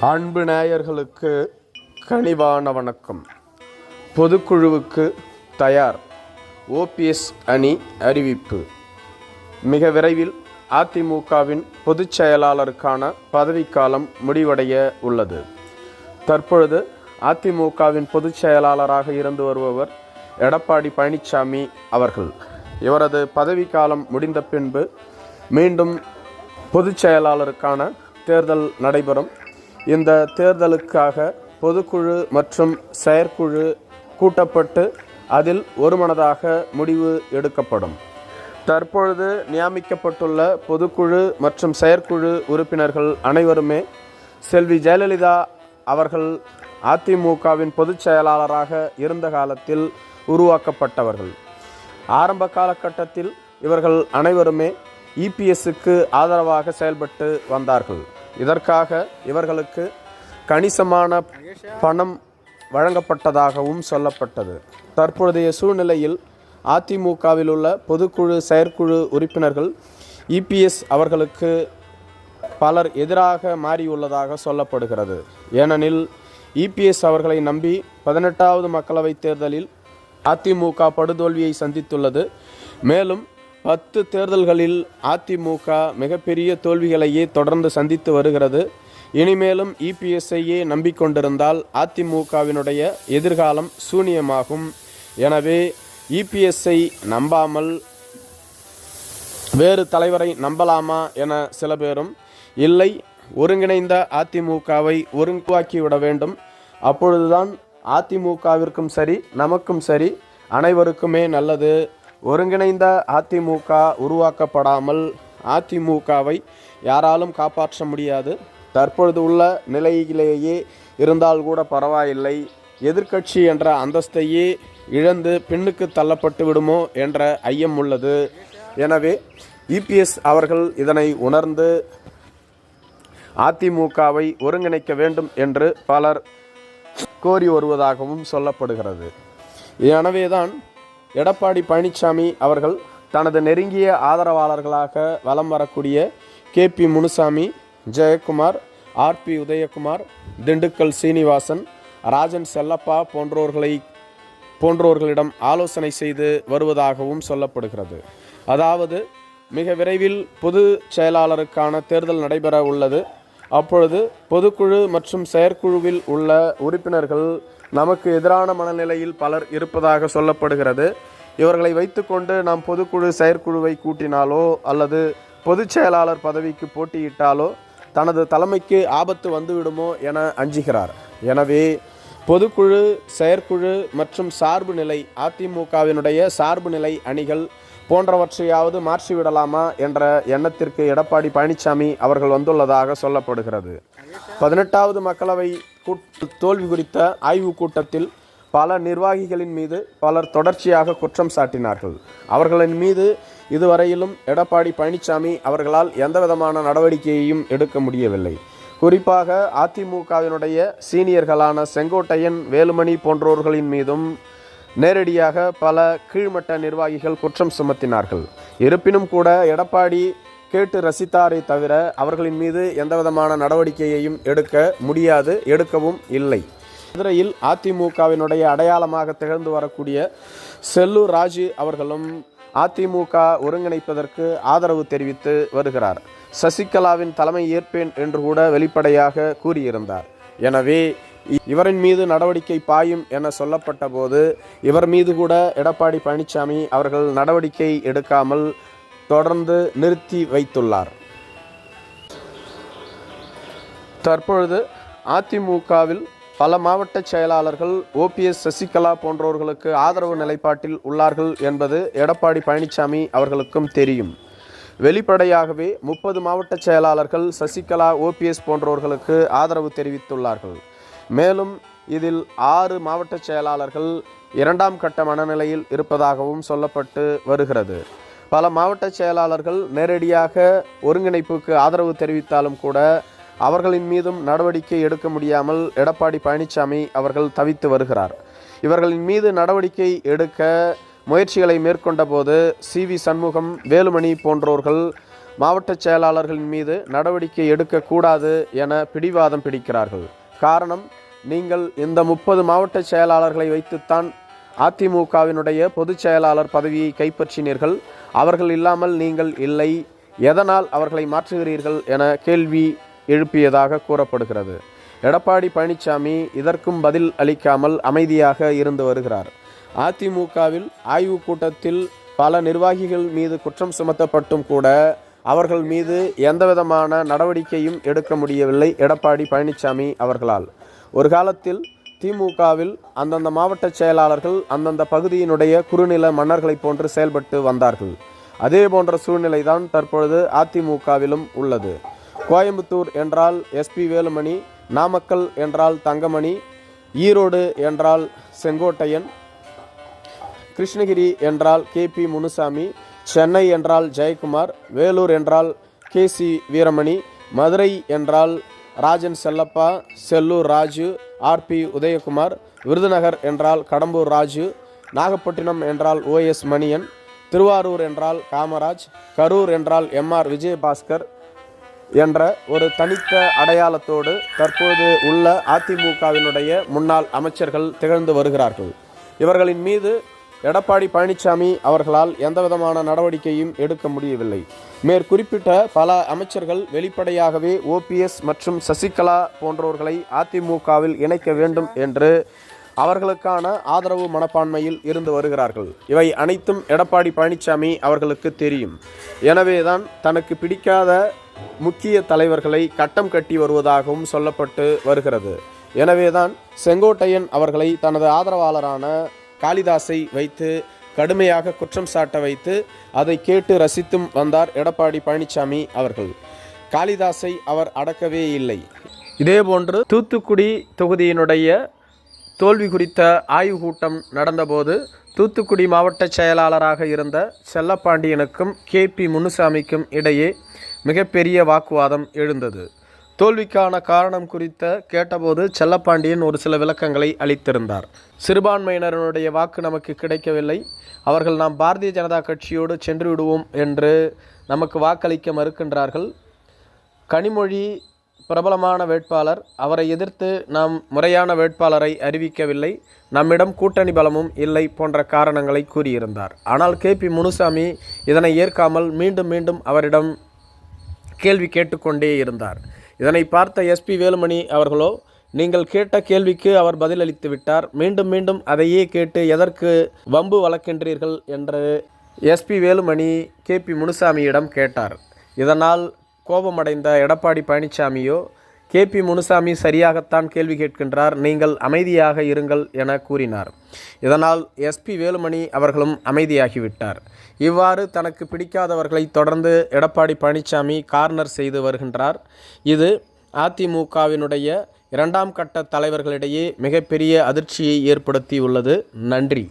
அன்பு நேயர்களுக்கு கனிவான வணக்கம். பொதுக்குழுவுக்கு தயார் ஓபிஎஸ் அணி அறிவிப்பு. மிக விரைவில் அதிமுகவின் பொதுச் செயலாளருக்கான பதவிக்காலம் முடிவடைய உள்ளது. தற்பொழுது அதிமுகவின் பொதுச் செயலாளராக இருந்து வருபவர் எடப்பாடி பழனிசாமி அவர்கள். இவரது பதவிக்காலம் முடிந்த பின்பு மீண்டும் பொதுச் செயலாளருக்கான தேர்தல் நடைபெறும். இந்த தேர்தலுக்காக பொதுக்குழு மற்றும் செயற்குழு கூட்டப்பட்டு அதில் ஒருமனதாக முடிவு எடுக்கப்படும். தற்பொழுது நியமிக்கப்பட்டுள்ள பொதுக்குழு மற்றும் செயற்குழு உறுப்பினர்கள் அனைவருமே செல்வி ஜெயலலிதா அவர்கள் அதிமுகவின் பொதுச் செயலாளராக இருந்த காலத்தில் உருவாக்கப்பட்டவர்கள். ஆரம்ப காலகட்டத்தில் இவர்கள் அனைவருமே இபிஎஸ்க்கு ஆதரவாக செயல்பட்டு வந்தார்கள். இதற்காக இவர்களுக்கு கணிசமான பணம் வழங்கப்பட்டதாகவும் சொல்லப்பட்டது. தற்பொழுதைய சூழ்நிலையில் அதிமுகவில் உள்ள பொதுக்குழு செயற்குழு உறுப்பினர்கள் இபிஎஸ் அவர்களுக்கு பலர் எதிராக மாறியுள்ளதாக சொல்லப்படுகிறது. ஏனெனில் இபிஎஸ் அவர்களை நம்பி பதினெட்டாவது மக்களவைத் தேர்தலில் அதிமுக படுதோல்வியை சந்தித்துள்ளது. மேலும் பத்து தேர்தல்களில் அதிமுக மிகப்பெரிய தோல்விகளையே தொடர்ந்து சந்தித்து வருகிறது. இனிமேலும் இபிஎஸ்ஐயே நம்பிக்கொண்டிருந்தால் அதிமுகவினுடைய எதிர்காலம் சூனியமாகும். எனவே இபிஎஸ்ஐ நம்பாமல் வேறு தலைவரை நம்பலாமா என சில பேரும் இல்லை ஒருங்கிணைந்த அதிமுகவை ஒருங்குவாக்கிவிட வேண்டும். அப்பொழுதுதான் அதிமுகவிற்கும் சரி நமக்கும் சரி அனைவருக்குமே நல்லது. ஒருங்கிணைந்த அதிமுக உருவாக்கப்படாமல் அதிமுகவை யாராலும் காப்பாற்ற முடியாது. தற்பொழுது உள்ள நிலையிலேயே இருந்தால் கூட பரவாயில்லை. எதிர்க்கட்சி என்ற அந்தஸ்தையே இழந்து பின்னுக்கு தள்ளப்பட்டு விடுமோ என்ற ஐயம் உள்ளது. எனவே இபிஎஸ் அவர்கள் இதனை உணர்ந்து அதிமுகவை ஒருங்கிணைக்க வேண்டும் என்று பலர் கோரி வருவதாகவும் சொல்லப்படுகிறது. எனவேதான் எடப்பாடி பழனிசாமி அவர்கள் தனது நெருங்கிய ஆதரவாளர்களாக வலம் வரக்கூடிய K P Munusamy Jayakumar R B Udhayakumar Dindigul Srinivasan Rajan Chellappa போன்றோர்களை போன்றோர்களிடம் ஆலோசனை செய்து வருவதாகவும் சொல்லப்படுகிறது. அதாவது மிக விரைவில் பொது செயலாளருக்கான தேர்தல் நடைபெற உள்ளது. அப்பொழுது பொதுக்குழு மற்றும் செயற்குழுவில் உள்ள உறுப்பினர்கள் நமக்கு எதிரான மனநிலையில் பலர் இருப்பதாக சொல்லப்படுகிறது. இவர்களை வைத்துக்கொண்டு நாம் பொதுக்குழு செயற்குழுவை கூட்டினாலோ அல்லது பொதுச் செயலாளர் பதவிக்கு போட்டியிட்டாலோ தனது தலைமைக்கு ஆபத்து வந்துவிடுமோ என அஞ்சுகிறார். எனவே பொதுக்குழு செயற்குழு மற்றும் சார்பு நிலை அதிமுகவினுடைய சார்பு நிலை அணிகள் போன்றவற்றையாவது மாற்றிவிடலாமா என்ற எண்ணத்திற்கு எடப்பாடி பழனிசாமி அவர்கள் வந்துள்ளதாக சொல்லப்படுகிறது. பதினெட்டாவது மக்களவை கூட்- தோல்வி குறித்த ஆய்வுக் கூட்டத்தில் பல நிர்வாகிகளின் மீது பலர் தொடர்ச்சியாக குற்றம் சாட்டினார்கள். அவர்களின் மீது இதுவரையிலும் எடப்பாடி பழனிசாமி அவர்களால் எந்தவிதமான நடவடிக்கையையும் எடுக்க முடியவில்லை. குறிப்பாக அதிமுகவினுடைய சீனியர்களான செங்கோட்டையன் வேலுமணி போன்றோர்களின் மீதும் நேரடியாக பல கீழ்மட்ட நிர்வாகிகள் குற்றம் சுமத்தினார்கள். இருப்பினும் கூட எடப்பாடி கேட்டு ரசித்தாரை தவிர அவர்களின் மீது எந்தவிதமான நடவடிக்கையையும் எடுக்க முடியாது எடுக்கவும் இல்லை. மதுரையில் அதிமுகவினுடைய அடையாளமாக திகழ்ந்து வரக்கூடிய செல்லூர் ராஜு அவர்களும் அதிமுக ஒருங்கிணைப்பதற்கு ஆதரவு தெரிவித்து வருகிறார். சசிகலாவின் தலைமை ஏற்பேன் என்று கூட வெளிப்படையாக கூறியிருந்தார். எனவே இவரின் மீது நடவடிக்கை பாயும் என சொல்லப்பட்ட போது இவர் மீது கூட எடப்பாடி பழனிசாமி அவர்கள் நடவடிக்கை எடுக்காமல் தொடர்ந்து நிறுத்தி வைத்துள்ளார். தற்பொழுது அதிமுகவில் பல மாவட்ட செயலாளர்கள் ஓபிஎஸ் சசிகலா போன்றவர்களுக்கு ஆதரவு நிலைப்பாட்டில் உள்ளார்கள் என்பது எடப்பாடி பழனிசாமி அவர்களுக்கும் தெரியும். வெளிப்படையாகவே முப்பது மாவட்ட செயலாளர்கள் சசிகலா ஓபிஎஸ் போன்றவர்களுக்கு ஆதரவு தெரிவித்துள்ளார்கள். மேலும் இதில் ஆறு மாவட்ட செயலாளர்கள் இரண்டாம் கட்ட மனநிலையில் இருப்பதாகவும் சொல்லப்பட்டு வருகிறது. பல மாவட்ட செயலாளர்கள் நேரடியாக ஒருங்கிணைப்புக்கு ஆதரவு தெரிவித்தாலும் கூட அவர்களின் மீதும் நடவடிக்கை எடுக்க முடியாமல் எடப்பாடி பழனிசாமி அவர்கள் தவித்து வருகிறார். இவர்களின் மீது நடவடிக்கை எடுக்க முயற்சிகளை மேற்கொண்டபோது சி வி சண்முகம் வேலுமணி போன்றோர்கள் மாவட்ட செயலாளர்களின் மீது நடவடிக்கை எடுக்கக்கூடாது என பிடிவாதம் பிடிக்கிறார்கள். காரணம் நீங்கள் இந்த முப்பது மாவட்ட செயலாளர்களை வைத்துத்தான் அதிமுகவினுடைய பொதுச் செயலாளர் பதவியை கைப்பற்றினீர்கள். அவர்கள் இல்லாமல் நீங்கள் இல்லை. எதனால் அவர்களை மாற்றுகிறீர்கள் என கேள்வி எழுப்பியதாக கூறப்படுகிறது. எடப்பாடி பழனிசாமி இதற்கும் பதில் அளிக்காமல் அமைதியாக இருந்து வருகிறார். அதிமுகவில் ஆய்வுக் கூட்டத்தில் பல நிர்வாகிகள் மீது குற்றம் சுமத்தப்பட்டும் கூட அவர்கள் மீது எந்தவிதமான நடவடிக்கையும் எடுக்க முடியவில்லை எடப்பாடி பழனிசாமி அவர்களால். ஒரு காலத்தில் திமுகவில் அந்தந்த மாவட்ட செயலாளர்கள் அந்தந்த பகுதியினுடைய குறுநில மன்னர்களைப் போன்று செயல்பட்டு வந்தார்கள். அதே போன்ற சூழ்நிலை தான் தற்பொழுது அதிமுகவிலும் உள்ளது. கோயம்புத்தூர் என்றால் எஸ்பி வேலுமணி நாமக்கல் என்றால் தங்கமணி ஈரோடு என்றால் செங்கோட்டையன் கிருஷ்ணகிரி என்றால் கே பி முனுசாமி சென்னை என்றால் ஜெயக்குமார் வேலூர் என்றால் கே சி வீரமணி மதுரை என்றால் ராஜன் செல்லப்பா செல்லூர் ராஜு ஆர்பி உதயகுமார் விருதுநகர் என்றால் கடம்பூர் ராஜு நாகப்பட்டினம் என்றால் ஓஎஸ் மணியன் திருவாரூர் என்றால் காமராஜ் கரூர் என்றால் எம்ஆர் விஜயபாஸ்கர் என்ற ஒரு தனித்த அடையாளத்தோடு தற்போது உள்ள அதிமுகவினுடைய முன்னாள் அமைச்சர்கள் திகழ்ந்து வருகிறார்கள். இவர்களின் மீது எடப்பாடி பழனிசாமி அவர்களால் எந்தவிதமான நடவடிக்கையும் எடுக்க முடியவில்லை. மேற்குறிப்பிட்ட பல அமைச்சர்கள் வெளிப்படையாகவே ஓபிஎஸ் மற்றும் சசிகலா போன்றோர்களை அதிமுகவில் இணைக்க வேண்டும் என்று அவர்களுக்கான ஆதரவு மனப்பான்மையில் இருந்து வருகிறார்கள். இவை அனைத்தும் எடப்பாடி பழனிசாமி அவர்களுக்கு தெரியும். எனவேதான் தனக்கு பிடிக்காத முக்கிய தலைவர்களை கட்டம் கட்டி வருவதாகவும் சொல்லப்பட்டு வருகிறது. எனவேதான் செங்கோட்டையன் அவர்களை தனது ஆதரவாளரான காளிதாஸை வைத்து கடுமையாக குற்றம் சாட்ட வைத்து அதை கேட்டு ரசித்தும் வந்தார் எடப்பாடி பழனிசாமி அவர்கள். காளிதாஸை அவர் அடக்கவே இல்லை. இதேபோன்று தூத்துக்குடி தொகுதியினுடைய தோல்வி குறித்த ஆய்வு கூட்டம் நடந்தபோது தூத்துக்குடி மாவட்ட செயலாளராக இருந்த செல்லப்பாண்டியனுக்கும் கே பி முனுசாமிக்கும் இடையே மிகப்பெரிய வாக்குவாதம் எழுந்தது. தோல்விக்கான காரணம் குறித்த கேட்டபோது செல்லப்பாண்டியன் ஒரு சில விளக்கங்களை அளித்திருந்தார். சிறுபான்மையினருடைய வாக்கு நமக்கு கிடைக்கவில்லை. அவர்கள் நாம் பாரதிய ஜனதா கட்சியோடு சென்று விடுவோம் என்று நமக்கு வாக்களிக்க மறுக்கின்றார்கள். கனிமொழி பிரபலமான வேட்பாளர் அவரை எதிர்த்து நாம் முறையான வேட்பாளரை அறிவிக்கவில்லை. நம்மிடம் கூட்டணி பலமும் இல்லை போன்ற காரணங்களை கூறியிருந்தார். ஆனால் கே. பி. முனுசாமி இதனை ஏற்காமல் மீண்டும் மீண்டும் அவரிடம் கேள்வி கேட்டுக்கொண்டே இருந்தார். இதனை பார்த்த எஸ்பி வேலுமணி அவர்களோ நீங்கள் கேட்ட கேள்விக்கு அவர் பதிலளித்து விட்டார். மீண்டும் மீண்டும் அதையே கேட்டு எதற்கு வம்பு வளர்க்கின்றீர்கள் என்று S P Velumani K P முனுசாமியிடம் கேட்டார். இதனால் கோபமடைந்த எடப்பாடி பழனிசாமியோ கே பி முனுசாமி சரியாகத்தான் கேள்வி கேட்கின்றார். நீங்கள் அமைதியாக இருங்கள் என கூறினார். இதனால் எஸ்பி வேலுமணி அவர்களும் அமைதியாகிவிட்டார். இவ்வாறு தனக்கு பிடிக்காதவர்களை தொடர்ந்து எடப்பாடி பழனிசாமி கார்னர் செய்து வருகின்றார். இது அதிமுகவினுடைய இரண்டாம் கட்ட தலைவர்களிடையே மிகப்பெரிய அதிர்ச்சியை ஏற்படுத்தியுள்ளது. நன்றி.